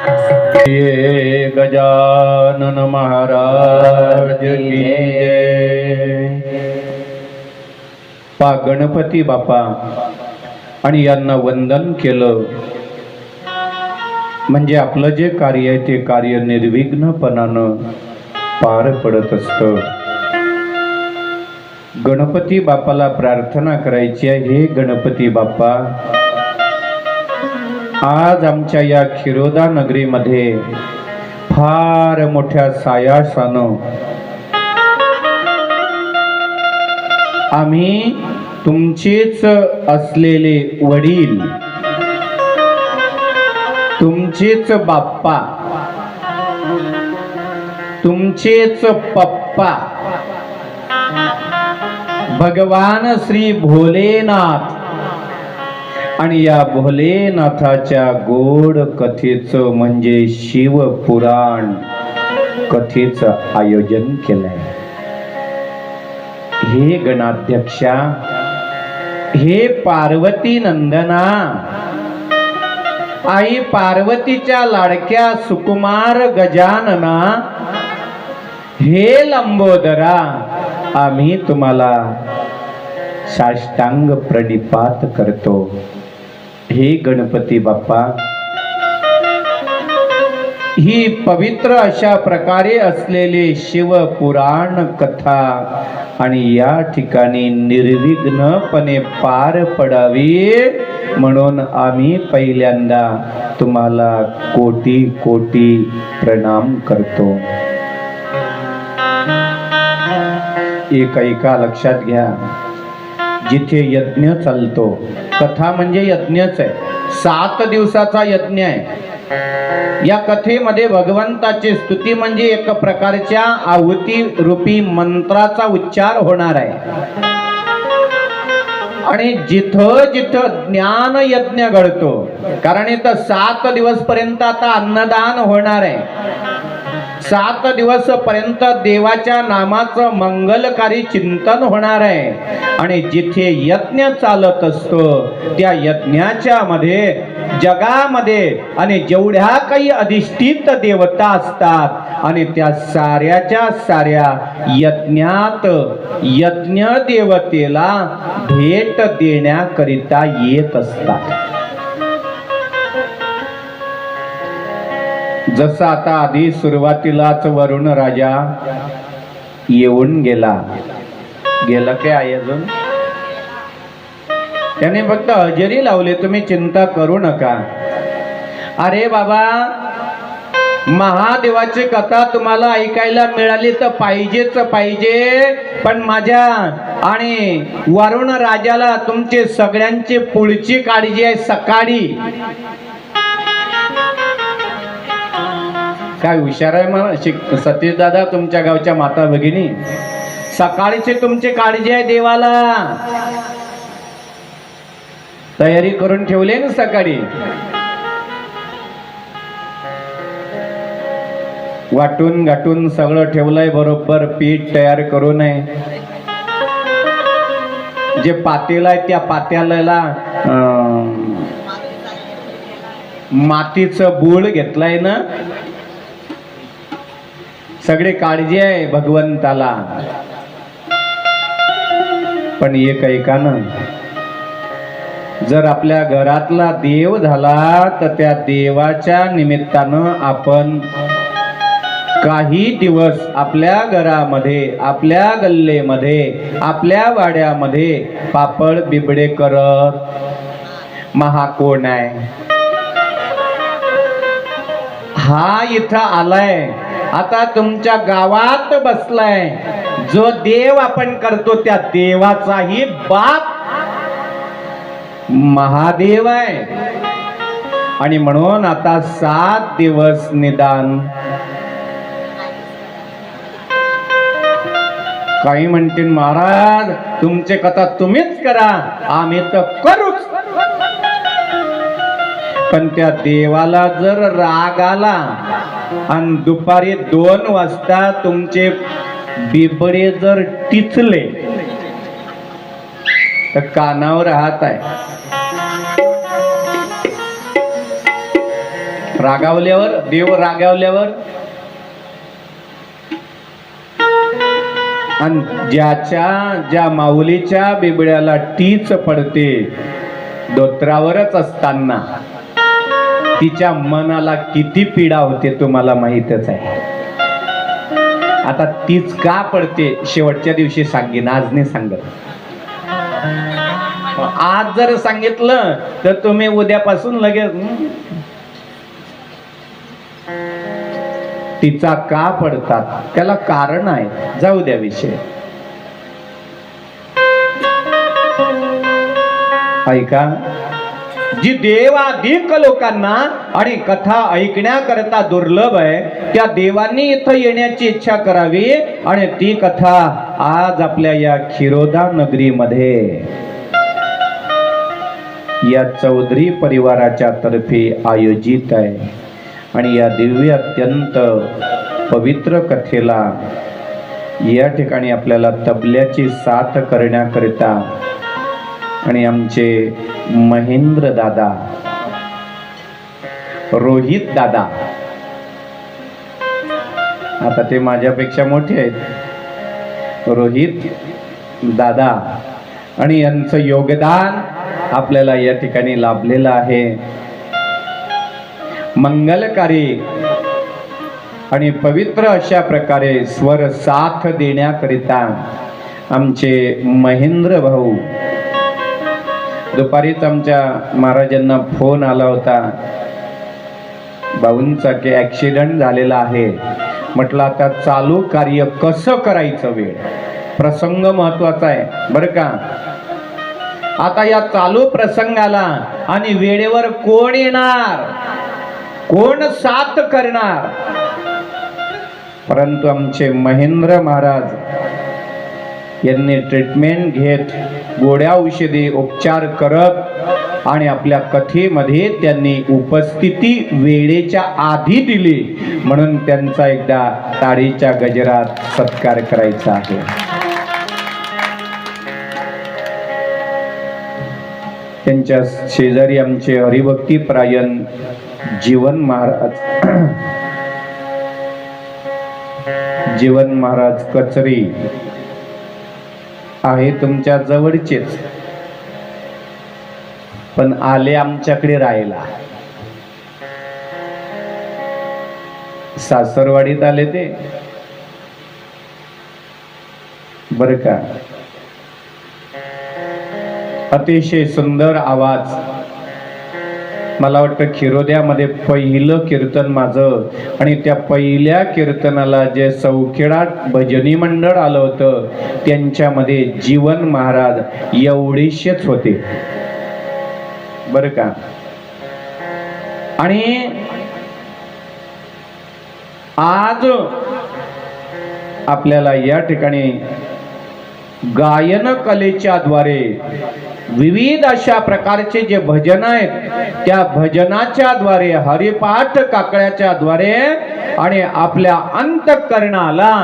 ये गजानन महाराज की. पा गणपती बापा आणि यांना वंदन केलं म्हणजे आपलं जे कार्य आहे ते कार्य निर्विघ्नपणानं पार पडत असतं गणपती बापाला प्रार्थना करायची आहे हे गणपती बाप्पा आज आमच्या या खिरोदा नगरीमध्ये फार मोठ्या सायासानं आम्ही तुमचेच असलेले वडील तुमचेच बाप्पा तुमचेच पप्पा भगवान श्री भोलेनाथ आणि या भोलेनाथाच्या गोड कथेचं म्हणजे शिवपुराण कथेचं आयोजन केलंय. हे गणाध्यक्षा हे पार्वती नंदना आई पार्वतीच्या लाडक्या सुकुमार गजानना हे लंबोदरा आम्ही तुम्हाला साष्टांग प्रणिपात करतो. हे गणपती बाप्पा ही पवित्र अशा प्रकारे असलेले शिवपुराण कथा आणि या ठिकाणी निर्विघ्नपणे पार पडावी म्हणून आम्ही पहिल्यांदा तुम्हाला कोटी कोटी प्रणाम करतो. एक एका लक्षात घ्या जिथे यज्ञ चालतो कथा म्हणजे यज्ञच आहे. सात दिवसाचा यज्ञ आहे. या कथेमध्ये भगवंताची स्तुती म्हणजे एक प्रकारच्या आहुती रूपी मंत्राचा उच्चार होणार आहे. आणि जिथं जिथं ज्ञान यज्ञ घडतो कारण इथं सात दिवस पर्यंत आता अन्नदान होणार आहे. सात दिवस पर्यंत देवाच्या नामाचं मंगलकारी चिंतन होणार आहे. आणि जिथे यज्ञ चालत असतो त्या यज्ञाच्या मध्ये जगामध्ये आणि जेवढ्या काही अधिष्ठित देवता असतात आणि त्या साऱ्याच्या साऱ्या यज्ञात यज्ञ देवतेला भेट देण्याकरिता येत असतात. जसं आता आधी सुरुवातीलाच वरुण राजा येऊन गेला. गेला काय आहे अजून? त्याने फक्त हजेरी लावली तुम्ही चिंता करू नका. अरे बाबा महादेवाची कथा तुम्हाला ऐकायला मिळाली तर पाहिजेच पाहिजे. पण माझ्या आणि वरुण राजाला तुमचे सगळ्यांची पुढची काळजी आहे सकाळी. काय हुशार आहे मला शिक सतीश दादा तुमच्या गावच्या माता भगिनी. सकाळीची तुमची काळजी आहे देवाला. तयारी करून ठेवली ना सकाळी? वाटून गाठून सगळं ठेवलंय बरोबर पीठ तयार करू नये. जे पातेला आहे त्या पात्याला मातीचं बूळ घेतलंय ना? सगळे काळजी आहे भगवंताला. पण एक ऐकानं जर आपल्या घरातला देव झाला तर त्या देवाच्या निमित्तानं आपण काही दिवस आपल्या घरामध्ये आपल्या गल्लेमध्ये आपल्या वाड्यामध्ये पापड बिबडे करत महा कोण आहे? हा इथं आलाय. आता तुमच्या गावात बसलाय. जो देव आपण करतो त्या देवाचाही बाप महादेव आहे. आणि म्हणून आता सात दिवस निदान. काही म्हणतील महाराज तुमचे कथा तुम्हीच करा. आम्ही तर करू. पण त्या देवाला जर राग आला आणि दुपारी दोन वाजता तुमचे बिबडे जर टिचले तर कानावर राहत आहे. रागावल्यावर देव रागावल्यावर? आणि ज्याच्या ज्या माऊलीच्या बिबड्याला टीच पडते दोत्रावरच असताना. तिच्या मनाला किती पीडा होते तुम्हाला माहीतच आहे. आता तीच का पडते शेवटच्या दिवशी सांगेन आज नाही सांगत. आज जर सांगितलं तर तुम्ही उद्यापासून लगेच तिचा का पडतात? त्याला कारण आहे. जाऊ द्या विषय. ऐका. जी देवाधिक लोकांना आणि कथा ऐकण्याकरता दुर्लभ आहे त्या देवांनी इथं येण्याची इच्छा करावी आणि ती कथा आज आपल्या या खिरोदा नगरीमध्ये या चौधरी परिवाराच्या तर्फे आयोजित आहे. आणि या दिव्य अत्यंत पवित्र कथेला या ठिकाणी आपल्याला तबल्याची साथ करण्याकरिता आणि आमचे महेंद्र दादा रोहित दादा. आता ते माझ्यापेक्षा मोठे आहेत. रोहित दादा आणि यांचं योगदान आपल्याला या ठिकाणी लाभलेलं आहे. मंगलकारी आणि पवित्र अशा प्रकारे स्वर साथ देण्याकरिता आमचे महेंद्र भाऊ दुपारीच आमच्या महाराजांना फोन आला होता. भाऊंचा की ऍक्सिडेंट झालेला आहे. म्हटलं आता चालू कार्य कसं करायचं वेळ? प्रसंग महत्त्वाचा आहे बरं का? आता या चालू प्रसंगाला आणि वेळेवर कोण येणार? कोण साथ करणार? परंतु आमचे महेंद्र महाराज यांनी ट्रीटमेंट घेत गोड्या औषधी उपचार करत आणि आपल्या कथेमध्ये त्यांनी उपस्थिती वेळेच्या आधी दिली. म्हणून त्यांचा एकदा ताळीच्या गजरात सत्कार करायचा आहे. त्यांच्या शेजारी आमचे हरिभक्ती प्रायण जीवन महाराज. जीवन महाराज कचरी आहे तुमच्या जवळचेच. पण आले आमच्याकडे राहायला. सासरवाडीत आले ते. बर का? अतिशय सुंदर आवाज. मला वाटतं खिरोद्यामध्ये पहिलं कीर्तन माझं. आणि त्या पहिल्या कीर्तनाला जे सौखेडा भजनी मंडळ आलं होतं त्यांच्यामध्ये जीवन महाराज एवढेशेच होते. बर का? आणि आज आपल्याला या ठिकाणी गायन कलेच्या द्वारे. विविध अशा प्रकारचे जे भजन आहेत त्या भजनाच्या द्वारे हरिपाठ काकड्याच्या द्वारे आणि आपल्या अंतकरणाला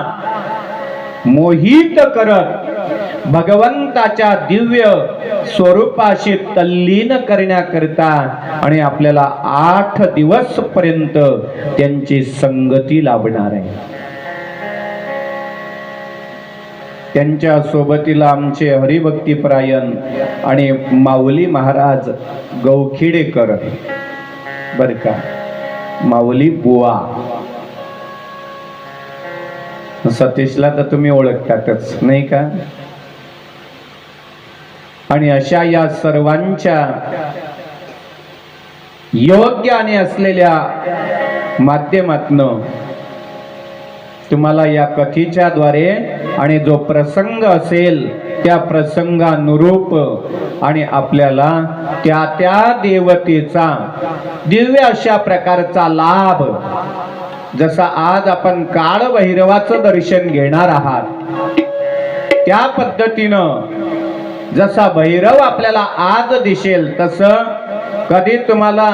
मोहित करत भगवंताच्या दिव्य स्वरूपाशी तल्लीन करण्याकरिता आणि आपल्याला आठ दिवस पर्यंत त्यांची संगती लाभणार आहे. त्यांच्या सोबतीला आमचे हरिभक्तीपरायण आणि माऊली महाराज गौखिडेकर. बर का? माऊली बुवा. सतीशला तर तुम्ही ओळखतातच नाही का? आणि अशा या सर्वांच्या योग्य आणि असलेल्या माध्यमातन तुम्हाला या कथेच्या द्वारे आणि जो प्रसंग असेल त्या प्रसंगानुरूप आणि आपल्याला त्या त्या देवतेचा दिव्य अशा प्रकारचा लाभ जसा आज आपण काळभैरवाचं दर्शन घेणार आहात त्या पद्धतीनं जसा भैरव आपल्याला आज दिसेल तसं कधी तुम्हाला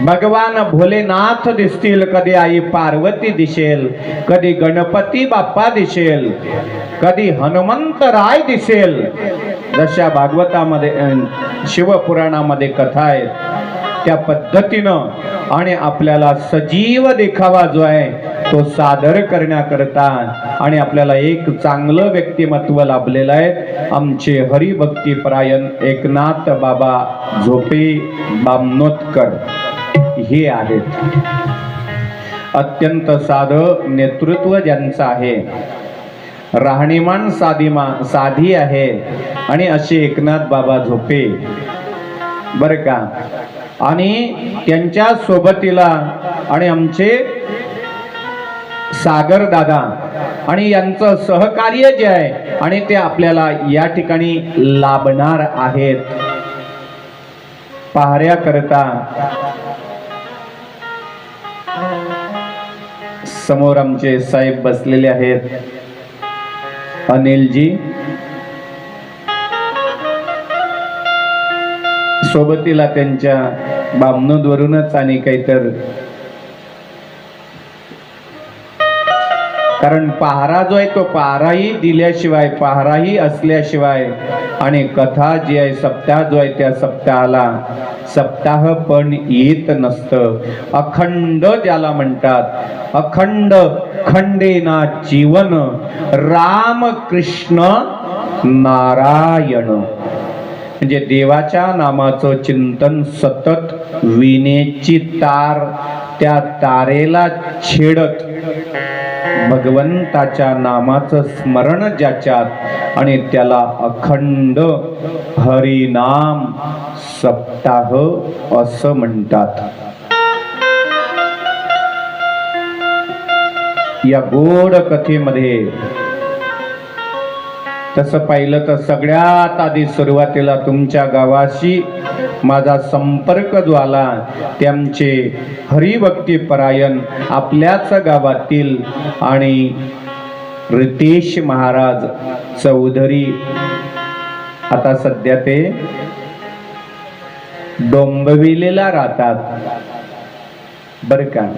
भगवान भोलेनाथ दिसतील कधी आई पार्वती दिसेल कधी गणपती बाप्पा दिसेल कधी हनुमंत राय दिसेल. जशा भागवतामध्ये शिवपुराणामध्ये कथा आहेत त्या पद्धतीनं आणि आपल्याला सजीव देखावा जो आहे तो सादर करण्याकरता आणि आपल्याला एक चांगलं व्यक्तिमत्व लाभलेलं आहे. आमचे हरिभक्तीपरायण एकनाथ बाबा झोपे बामनोतकर. हे आहेत. अत्यंत साधं नेतृत्व ज्यांचं आहे. राहणीमान साधीमा साधी आहे आणि असे एकनाथ बाबा झोपे. बर का? आणि त्यांच्या सोबतीला आणि आमचे सागर दादा आणि यांचं सहकार्य जे आहे आणि ते आपल्याला या ठिकाणी लाभणार आहेत. पहाऱ्या समोर आमचे साहेब बसलेले आहेत. अनिलजी. सोबतीला त्यांच्या बामनोदवरूनच आणि काहीतर कारण पहारा जो आहे तो पहाराही दिल्याशिवाय पहाराही असल्याशिवाय आणि कथा जी आहे सप्ताह जो आहे त्या सप्ताहाला सप्ताह पण येत नसतं. अखंड ज्याला म्हणतात अखंड खंडेना जीवन राम कृष्ण नारायण. म्हणजे देवाच्या नामाचं चिंतन सतत विनेची तार त्या तारेला छेडत भगवंताच्या नामाचं स्मरण ज्याच्यात आणि त्याला अखंड हरिनाम सप्ताह असं म्हणतात. या गोड कथेमध्ये तसं पाहिलं तर सगळ्यात आधी सुरुवातीला तुमच्या गावाशी माझा संपर्क जो आला ते आपल्याच गावातील आणि रितेश महाराज चौधरी. आता सध्या ते डोंबविलेला राहतात. बर का?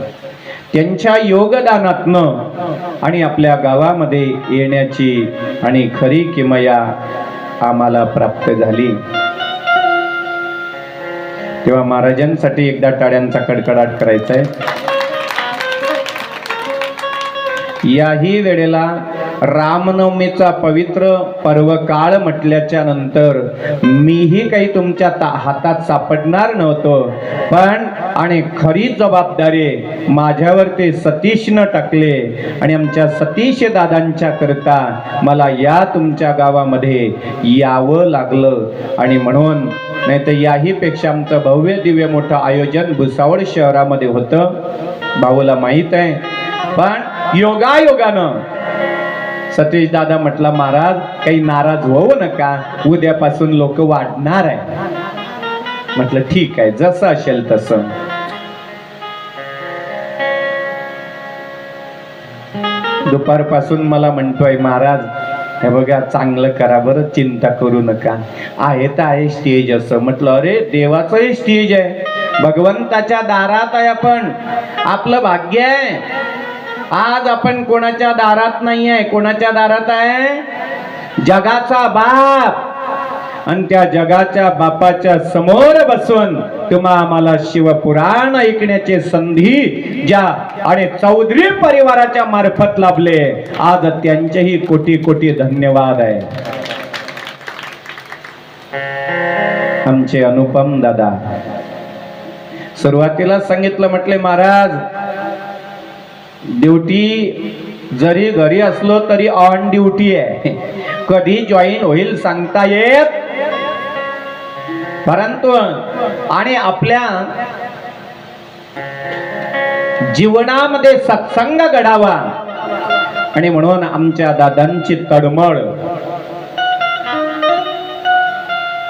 त्यांच्या योगदानातनं आणि आपल्या गावामध्ये येण्याची आणि खरी किमया आम्हाला प्राप्त झाली. तेव्हा महाराजांसाठी एकदा टाळ्यांचा कडकडाट करायचा आहे. याही वेळेला रामनवमीचा पवित्र पर्व काळ म्हटल्याच्या नंतर मीही काही तुमच्या हातात सापडणार नव्हतो. पण आणि खरी जबाबदारी माझ्यावर ते सतीशनं टाकले आणि आमच्या सतीश दादांच्या करता मला या तुमच्या गावामध्ये यावं लागलं. आणि म्हणून नाही तर याही पेक्षा आमचं भव्य दिव्य मोठं आयोजन भुसावळ शहरामध्ये होतं. भाऊला माहीत आहे. पण योगायोगानं सतीश दादा म्हटला महाराज काही नाराज होऊ नका. उद्यापासून लोक वाढणार आहे म्हटलं ठीक आहे जसं असेल तसं. दुपारपासून मला म्हणतोय महाराज हे बघा चांगलं करा बरं चिंता करू नका. आहे तर आहे स्टेज असं. म्हटलं अरे देवाचंही स्टेज आहे. भगवंताच्या दारात आहे आपण. आपलं भाग्य आहे. आज आपण कोणाच्या दारात नाही आहे कोणाच्या दारात आहे? जगाचा बाप. आणि त्या जगाच्या बापाच्या समोर बसून तुम्हा आम्हाला शिवपुराण ऐकण्याची संधी ज्या आणि चौधरी परिवाराच्या मार्फत लाभले. आज त्यांचेही कोटी कोटी धन्यवाद आहे. आमचे अनुपम दादा सुरुवातीला सांगितलं म्हटले महाराज ड्युटी जरी घरी असलो तरी ऑन ड्युटी आहे. कधी जॉईन होईल सांगता येत परंतु आणि आपल्या जीवनामध्ये सत्संग घडावा. आणि म्हणून आमच्या दादांची तडमळ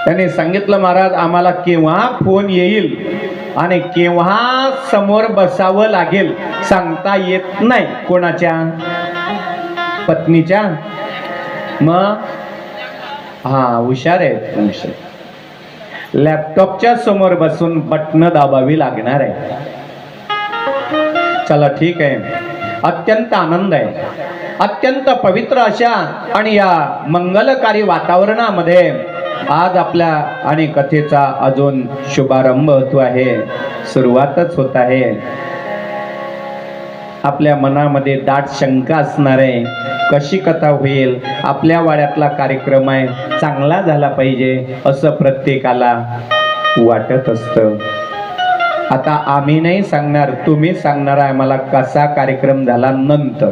त्यांनी सांगितलं महाराज आम्हाला केव्हा फोन येईल आणि केव्हा समोर बसावं लागेल सांगता येत नाही कोणाच्या? पत्नीच्या? मग हा हुशार आहे हुशार लॅपटॉपच्या समोर बसून बटन दाबावी लागणार आहे. चला ठीक आहे. अत्यंत आनंद आहे. अत्यंत पवित्र अशा आणि या मंगलकारी वातावरणामध्ये आज आपल्या आणि कथेचा अजून शुभारंभ होतो आहे. सुरुवातच होत आहे. आपल्या मनामध्ये दाट शंका असणार आहे. कशी कथा होईल? आपल्या वाड्यातला कार्यक्रम आहे. चांगला झाला पाहिजे असं प्रत्येकाला वाटत असतं. आता आम्ही नाही सांगणार तुम्ही सांगणार आहे मला कसा कार्यक्रम झाला नंतर.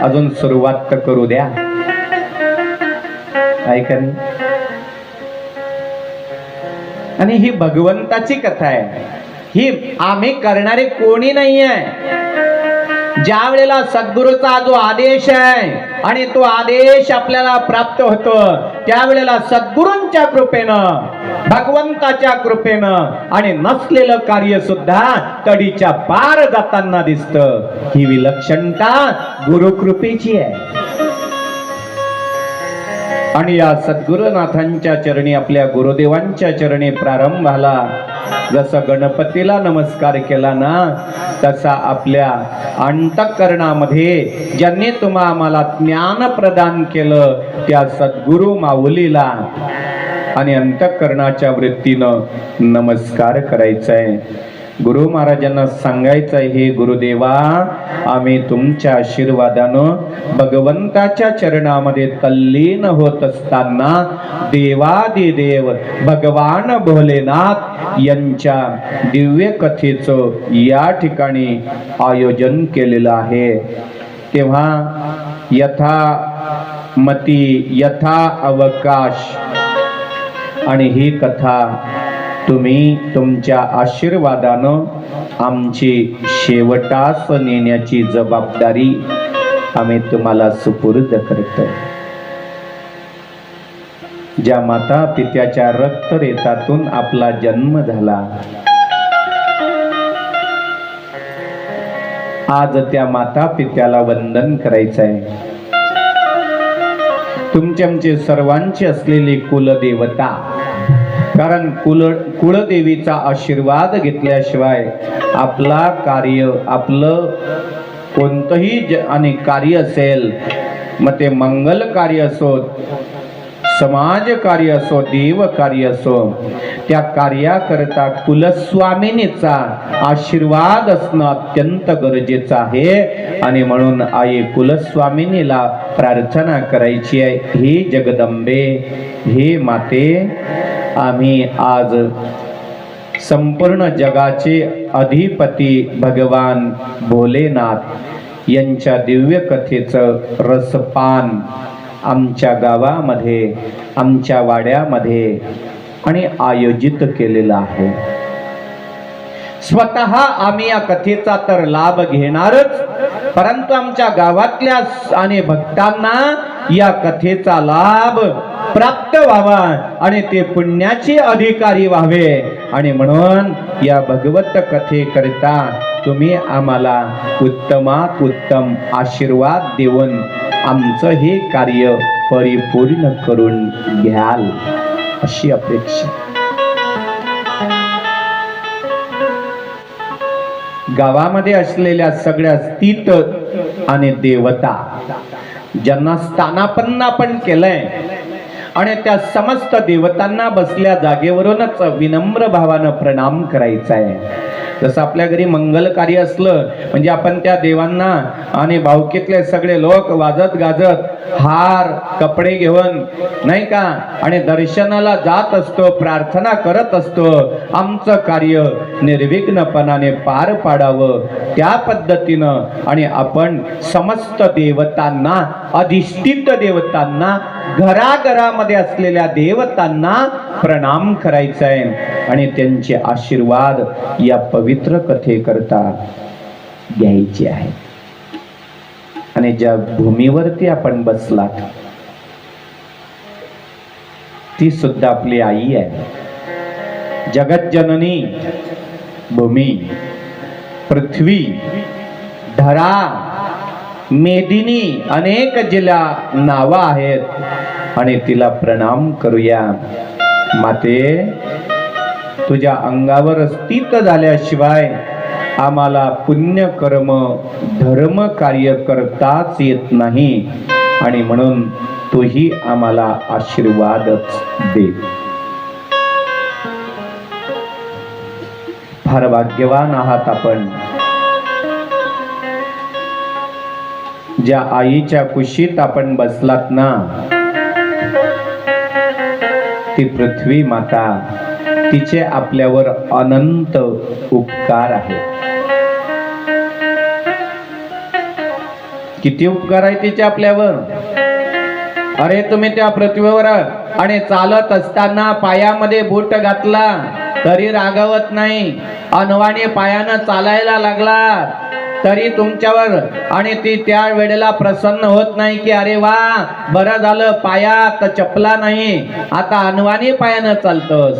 अजून सुरुवात तर करू द्या. ऐका आणि ही भगवंताची कथा आहे. ही आम्ही करणारे कोणी नाही आहे ज्या वेळेला सद्गुरूचा जो आदेश आहे आणि तो आदेश आपल्याला प्राप्त होतो त्यावेळेला सद्गुरूंच्या कृपेनं भगवंताच्या कृपेनं आणि नसलेलं कार्य सुद्धा तडीच्या पार जाताना दिसत. ही विलक्षणता गुरुकृपेची आहे. आणि या सद्गुरुनाथांच्या चरणी आपल्या गुरुदेवांच्या चरणी प्रारंभ झाला. जसं गणपतीला नमस्कार केला ना तसा आपल्या अंतःकरणामध्ये ज्यांनी तुम्हा आम्हाला ज्ञान प्रदान केलं त्या सद्गुरु माऊलीला आणि अंतःकरणाच्या वृत्तीनं नमस्कार करायचा आहे गुरु महाराजांना सांगायचं हे गुरुदेवा आम्ही तुमच्या आशीर्वादानं भगवंताच्या चरणामध्ये तल्लीन होत असताना देवादिदेव भगवान भोलेनाथ यांच्या दिव्य कथेचं या ठिकाणी आयोजन केलेलं आहे. तेव्हा यथा मती यथा अवकाश आणि ही कथा तुम्ही तुमच्या आशीर्वादानं आमची शेवटास नेण्याची जबाबदारी आम्ही तुम्हाला सुपूर्द करतो. ज्या माता पित्याच्या रक्तरेतातून आपला जन्म झाला आज त्या माता पित्याला वंदन करायचं आहे तुमचे आमचे सर्वांची असलेली कुलदेवता कारण कुल कुळदेवीचा आशीर्वाद घेतल्याशिवाय आपला कार्य आपलं कोणतंही ज आणि कार्य असेल मग ते मंगल कार्य असो समाज कार्य असो देव कार्य असो त्या कार्याकरता कुलस्वामिनीचा आशीर्वाद असणं अत्यंत गरजेचं आहे. आणि म्हणून आई कुलस्वामिनीला प्रार्थना करायची आहे. ही जगदंबे हे माते आम्ही आज संपूर्ण जगाचे अधिपती भगवान भोलेनाथ यांच्या दिव्य कथेचं रसपान आमच्या गावामध्ये आमच्या वाड्यामध्ये आणि आयोजित केलेलं आहे. स्वतः आम्ही या कथेचा तर लाभ घेणारच परंतु आमच्या गावातल्या आणि भक्तांना या कथेचा लाभ प्राप्त व्हावा आणि ते पुण्याचे अधिकारी व्हावे. आणि म्हणून या भगवत कथेकरिता तुम्ही आम्हाला उत्तमात उत्तम आशीर्वाद देऊन आमचं हे कार्य परिपूर्ण करून घ्याल अशी अपेक्षा. गावामध्ये असलेल्या सगळ्या स्थित आणि देवता ज्यांना स्थानापन्न आपण केलंय आणि त्या समस्त देवतांना बसल्या जागेवरूनच विनम्र भावानं प्रणाम करायचा आहे जसं आपल्या घरी मंगल कार्य असलं म्हणजे आपण त्या देवांना आणि भावकीतले सगळे लोक वाजत गाजत हार कपडे घेऊन नाही का? आणि दर्शनाला जात असतो प्रार्थना करत असतो. आमचं कार्य निर्विघ्नपणाने पार पाडावं. त्या पद्धतीनं आणि आपण समस्त देवतांना अधिष्ठित देवतांना घराघरामध्ये असलेल्या देवतांना प्रणाम करायचा आहे आणि त्यांचे आशीर्वाद या पवित्र कथेकरता घ्यायचे आहे आणि ज्या भूमीवरती आपण बसलात ती सुद्धा आपली आई आहे. जगज्जननी भूमी पृथ्वी धरा मेदिनी अनेक जिला नावं आहेत. आणि तिला प्रणाम करूया. माते तुझ्या अंगावर स्थित झाल्याशिवाय आम्हाला पुण्य कर्म धर्म कार्य करताच येत नाही. आणि म्हणून तोही आम्हाला आशीर्वादच दे. फार भाग्यवान आहात आपण. ज्या आईच्या कुशीत आपण बसलात ना ती पृथ्वी माता तिचे आपल्यावर अनंत उपकार आहेत किती उपकार आहे तिचे आपल्यावर? अरे तुम्ही त्या पृथ्वीवर आणि चालत असताना पायामध्ये बूट घातला तरी रागवत नाही. अनवाणी पायानं चालायला लागला तरी तुमच्यावर. आणि ती त्या वेळेला प्रसन्न होत नाही की अरे वा बरं झालं पायात चपला नाही. आता अनवानी पायानं चालतोस.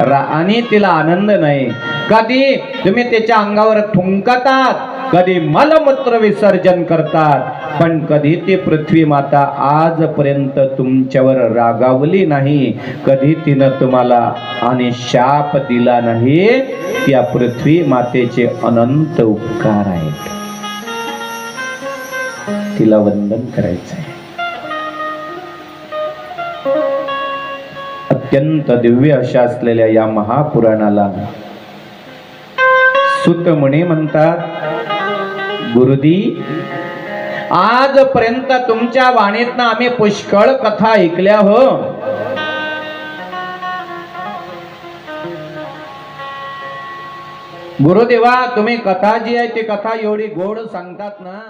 रा- आणि तिला आनंद नाही. कधी? तुम्ही त्याच्या अंगावर थुंकतात. कधी मलमूत्र विसर्जन करतात. पण कधी ती पृथ्वी माता आजपर्यंत तुमच्यावर रागावली नाही. कधी तिनं तुम्हाला आणि शाप दिला नाही. त्या पृथ्वी मातेचे अनंत उपकार आहेत. तिला वंदन करायचं आहे. अत्यंत दिव्य अशा असलेल्या या महापुराणाला सुतमुनी म्हणतात गुरुदी आजपर्यंत तुमच्या वाणीतनं आम्ही पुष्कळ कथा ऐकल्या हो. गुरुदेवा तुम्ही कथा जी आहे ती कथा एवढी गोड सांगतात ना